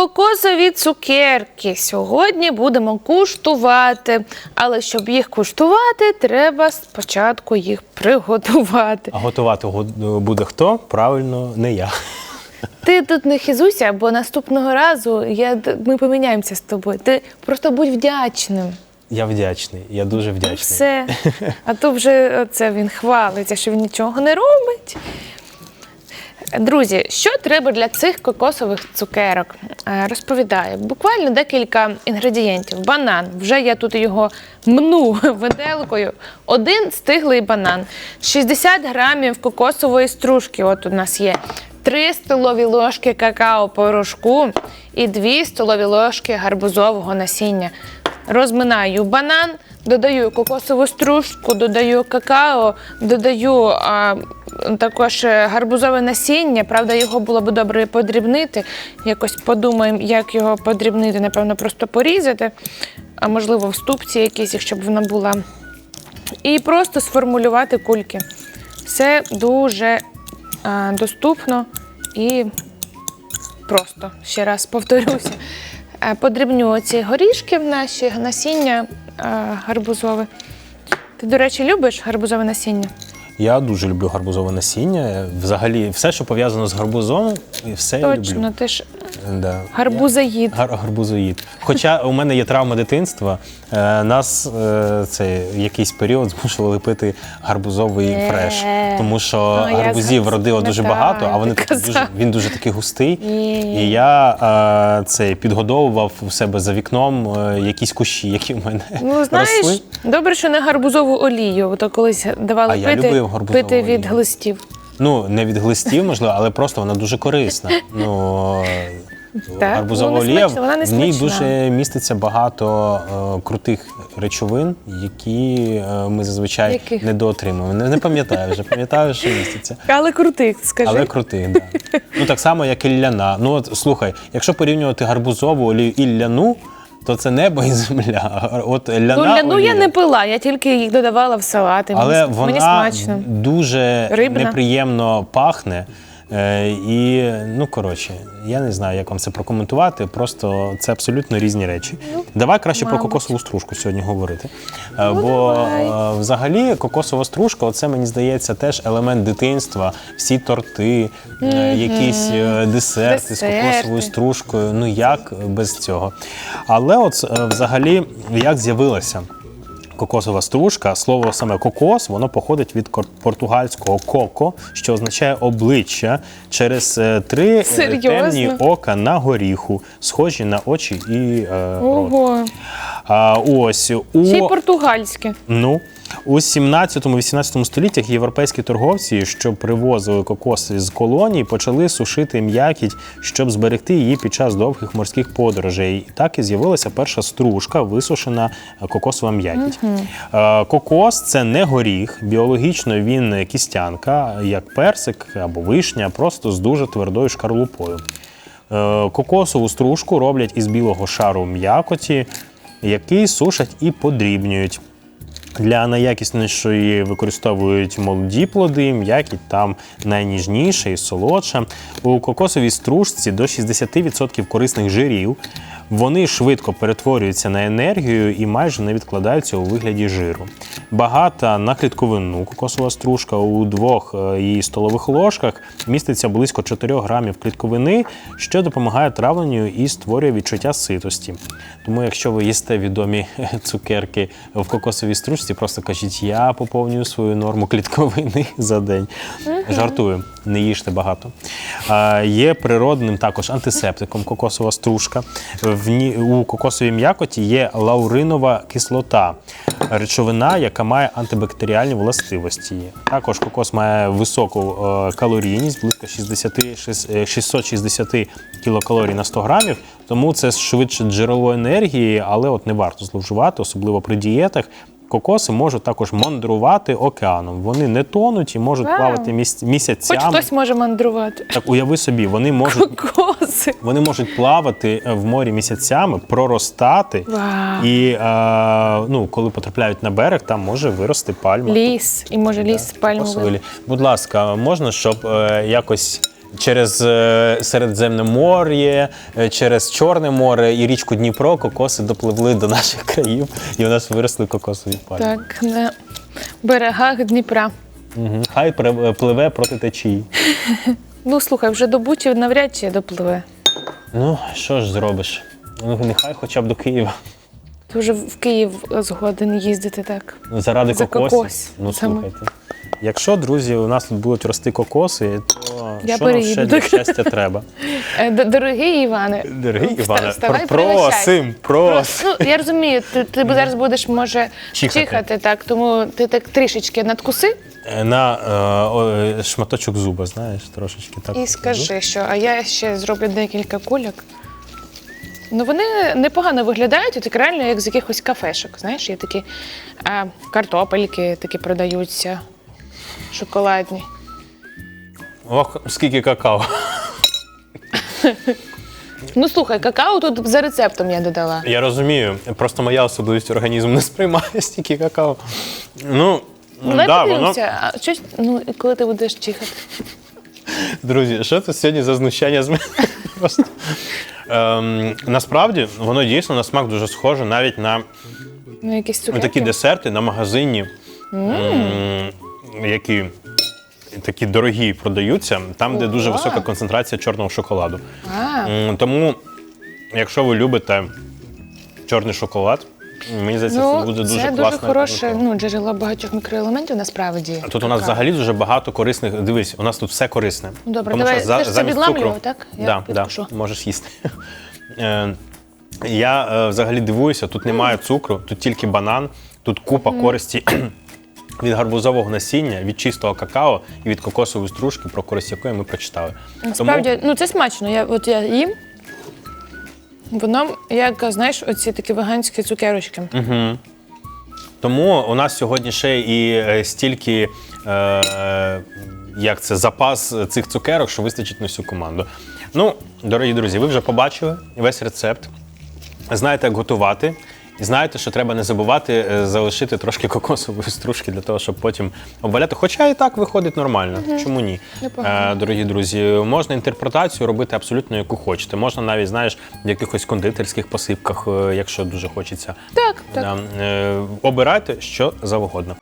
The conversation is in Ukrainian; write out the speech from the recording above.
Кокосові цукерки сьогодні будемо куштувати, але щоб їх куштувати, треба спочатку їх приготувати. А готувати го- буде хто? Правильно, не я. Ти тут не хизуйся, бо наступного разу я, ми поміняємося з тобою. Ти просто будь вдячним. Я вдячний, я дуже вдячний. Все. А то вже це він хвалиться, що він нічого не робить. Друзі, що треба для цих кокосових цукерок? Е, Розповідаю. Буквально декілька інгредієнтів. Банан. Вже я тут його мну виделкою. Один стиглий банан, 60 грамів кокосової стружки. От у нас є. 3 столові ложки какао-порошку і 2 столові ложки гарбузового насіння. Розминаю банан, додаю кокосову стружку, додаю какао, додаю а, також е, гарбузове насіння. Правда, його було б добре подрібнити. Якось подумаємо, як його подрібнити. Напевно, просто порізати, а можливо, в ступці якісь, щоб вона була. І просто сформулювати кульки. Все дуже а, доступно і просто ще раз повторюся. Подрібню ці горішки в наші насіння е, гарбузове. Ти, до речі, любиш гарбузове насіння? Я дуже люблю гарбузове насіння. Взагалі, все, що пов'язано з гарбузом, все я Точно, ти ж Да. гарбузаїд. Гар- гарбузоїд. Хоча у мене є травма дитинства, е, нас е, це якийсь період змушували пити гарбузовий Е. фреш, тому що Ну, я гарбузів родило дуже багато, а вони такі дуже, він дуже такий густий. І я е, це підгодовував у себе за вікном е, якісь кущі, які в мене Ну, знаєш, росли. добре, що не гарбузову олію, бо то колись давали А я пити, любив гарбузову пити від олію. глистів. Ну, не від глистів, можливо, але просто вона дуже корисна. Ну, Так, гарбузова вона олія, смачна, вона не в ній смачна. дуже міститься багато е, крутих речовин, які е, ми зазвичай Яких? недоотримуємо. Не, не пам'ятаю вже, пам'ятаю, що міститься. Але крутих, скажи. Але крутих, да. Ну так само, як і ляна. Ну от слухай, якщо порівнювати гарбузову олію і ляну, то це небо і земля. От ляна ну, ляну олія, я не пила, я тільки їх додавала в салати. але мені, вона мені смачно. дуже Рибна. неприємно пахне. Е, і ну коротше, я не знаю, як вам це прокоментувати. Просто це абсолютно різні речі. Давай краще про Ну, кокосову стружку сьогодні говорити. Е, Ну, Бо давай. е, взагалі кокосова стружка, оце мені здається теж елемент дитинства. Всі торти, е, якісь е, десерти з кокосовою стружкою. Ну як без цього? Але от взагалі, як з'явилася Кокосова стружка, слово саме кокос, воно походить від португальського коко, що означає обличчя через е, три е, Серйозно? темні ока на горіху, схожі на очі і е, рот. Ого. А ось у Ще й португальське. Ну, у 17-18 століттях європейські торговці, що привозили кокоси з колоній, почали сушити м'якіть, щоб зберегти її під час довгих морських подорожей. І так і з'явилася перша стружка, висушена кокосова м'якіть. Е, Кокос це не горіх, біологічно він кістянка, як персик або вишня, просто з дуже твердою шкарлупою. Е, Кокосову стружку роблять із білого шару м'якоті, який сушать і подрібнюють. Для найякіснішої використовують молоді плоди, м'якіть там найніжніша і солодша. У кокосовій стружці до 60% корисних жирів. Вони швидко перетворюються на енергію і майже не відкладаються у вигляді жиру. Багата на клітковину кокосова стружка у двох е, її столових ложках міститься близько 4 грамів клітковини, що допомагає травленню і створює відчуття ситості. Тому, якщо ви їсте відомі цукерки в кокосовій стружці, просто кажіть, я поповнюю свою норму клітковини за день. Жартую, не їжте багато. А, є природним також антисептиком кокосова стружка. В ній, у кокосовій м'якоті є лауринова кислота, речовина, яка має антибактеріальні властивості. Також кокос має високу е, калорійність, близько 60, шіс- е, 660 кілокалорій на 100 грамів. Тому це швидше джерело енергії, але от не варто зловживати, особливо при дієтах. Кокоси можуть також мандрувати океаном. Вони не тонуть і можуть Вау. плавати міс- Хоч місяцями. хтось може мандрувати. Так уяви собі, вони можуть Кокоси. вони можуть плавати е, в морі місяцями, проростати. Вау. І е, ну, коли потрапляють на берег, там може вирости пальма. Ліс. І може ліс Да, пальмовий. кокосовий. Будь ласка, можна, щоб е, якось через е, Середземномор'я, е, через Чорне море і річку Дніпро кокоси допливли до наших країв, і у нас виросли кокосові пальми. Так, на берегах Дніпра. Мгм. Хай пливе проти течії. Ну, слухай, вже до Бучі навряд чи допливе. Ну, що ж зробиш? Ну, нехай хоча б до Києва. Ти вже в Київ згоден їздити так. Заради За кокосів. кокос. Ну, слухайте. Якщо, друзі, у нас тут будуть рости кокоси, то Я що нам ще для щастя треба? Е, Дорогий Іване, Дорогий Іване, вставай, просим, просим. Ну, я розумію, ти, ти зараз будеш, може, Чихати. чихати. так, тому ти так трішечки надкуси Е, На е, о, е, шматочок зуба, знаєш, трошечки так. і скажи, що, а я ще зроблю декілька кульок. Ну, вони непогано виглядають, так реально як з якихось кафешок. Знаєш, є такі а, картопельки такі продаються, шоколадні. Ох, скільки какао. Ну слухай, какао тут за рецептом я додала. Я розумію, просто моя особливість організм не сприймає стільки какао. Ну, Ну, давай да, воно... подивимося, а щось, ну, і коли ти будеш чихати. Друзі, що це сьогодні за знущання з мене? Просто. Ем, насправді, воно дійсно на смак дуже схоже навіть на Ну, якісь цукерки. такі десерти на магазині, м, які такі дорогі продаються, там, де дуже Ого. висока концентрація чорного шоколаду. А, М, Тому, якщо ви любите чорний шоколад, мені здається, ну, це буде дуже це класна дуже хороше альтернатива. ну, джерело багатьох мікроелементів насправді. Тут у нас взагалі дуже багато корисних. Дивись, у нас тут все корисне. Ну, добре, Тому давай, що за- ти ж це замість відламлював, так? Я Да, можеш їсти. Е, Я е, взагалі дивуюся, тут немає цукру, тут тільки банан, тут купа користі від гарбузового насіння, від чистого какао і від кокосової стружки, про користь якої ми прочитали. Насправді, ну це смачно. Я, от я їм. Воно, як, знаєш, оці такі веганські цукерочки. Тому у нас сьогодні ще і е, стільки е, як це, запас цих цукерок, що вистачить на всю команду. Ну, дорогі друзі, ви вже побачили весь рецепт. Знаєте, як готувати. І знаєте, що треба не забувати е, залишити трошки кокосової стружки для того, щоб потім обваляти. Хоча і так виходить нормально. Чому ні? Е, дорогі друзі, можна інтерпретацію робити абсолютно яку хочете. Можна навіть, знаєш, в якихось кондитерських посипках, е, якщо дуже хочеться. Так, так. Е, обирайте що завгодно.